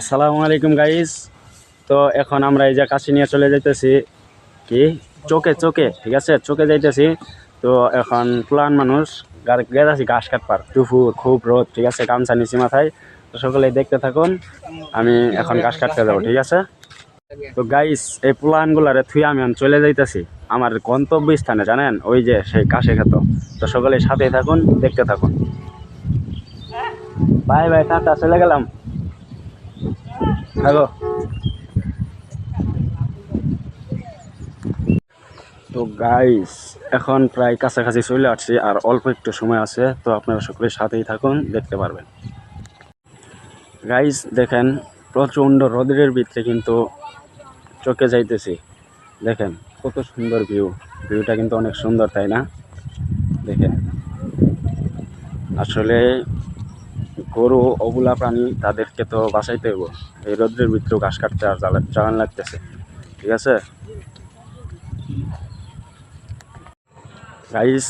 আসসালামু আলাইকুম গাইস তো এখন আমরা এই যে কাশি নিয়ে চলে যাইতেছি। কি? চোখে চোখে, ঠিক আছে? চোখে যাইতেছি। তো এখন প্লান মানুষ গেছি ঘাস কাটপার দুপুর, খুব রোদ, ঠিক আছে? গামছা নিচি মাথায়। তো সকলে দেখতে থাকুন, আমি এখন ঘাস কাটতে যাব, ঠিক আছে? তো গাইস এই প্লানগুলারে থুই আমি চলে যাইতেছি। আমার গন্তব্য স্থানে জানেন? ওই যে সেই কাশে খেত তো সকলে সাথেই থাকুন, দেখতে থাকুন। বাই বাই, টাটা, চলে গেলাম। হ্যালো। তো গাইস এখন প্রায় কাছাকাছি চলে আসছি আর অল্প একটু সময় আছে, তো আপনারা সকলে সাথেই থাকুন, দেখতে পারবেন। গাইস দেখেন, প্রচণ্ড রোদের ভিতরে কিন্তু চোখে যাইতেছি। দেখেন, কত সুন্দর ভিউ ভিউটা কিন্তু অনেক সুন্দর, তাই না? দেখেন। আসলে গরু অবলা প্রাণী তাদেরকে তো বাঁচাইতে হইব। এই রোদ্রের ভিতরেও ঘাস কাটতে আর জ্বালা- জ্বালান লাগতেছে। ঠিক আছে? গাইস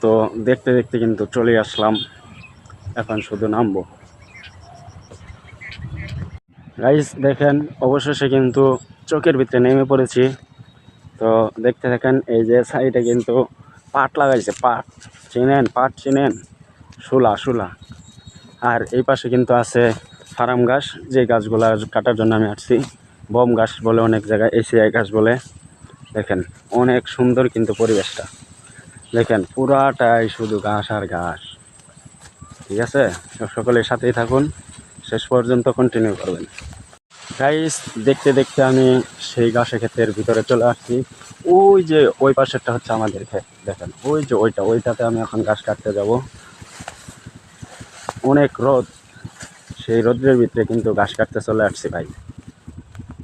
তো দেখতে দেখতে কিন্তু চলে আসলাম। এখন শুধু নামবো। গাইস দেখেন, অবশেষে কিন্তু চোখের ভিতরে নেমে পড়েছি। তো দেখতে দেখেন এই যে সাইডে কিন্তু পাট লাগাইছে, পাট। চিনেন পাট চিনেন? শুলা শুলা। আর এই পাশে কিন্তু আছে ফারাম গাছ। যে গাছগুলা কাটার জন্য আমি আসছি, বম গাছ বলে অনেক জায়গায়, এসিআই গাছ বলে। দেখেন, অনেক সুন্দর কিন্তু পরিবেশটা। দেখেন, পুরাটাই শুধু ঘাস আর ঘাস। ঠিক আছে? সকলের সাথেই থাকুন। শেষ পর্যন্ত কন্টিনিউ করবেন। গাইস দেখতে দেখতে আমি সেই ঘাসে ক্ষেতের ভিতরে চলে আসছি। ওই যে ওই পাশেরটা হচ্ছে আমাদের ক্ষেত, দেখেন। ওই যে ওইটা, ওইটাতে আমি এখন ঘাস কাটতে যাব। অনেক রোদ। সেই রোদ্রের ভিতরে কিন্তু ঘাস কাটতে চলে আসছি ভাই।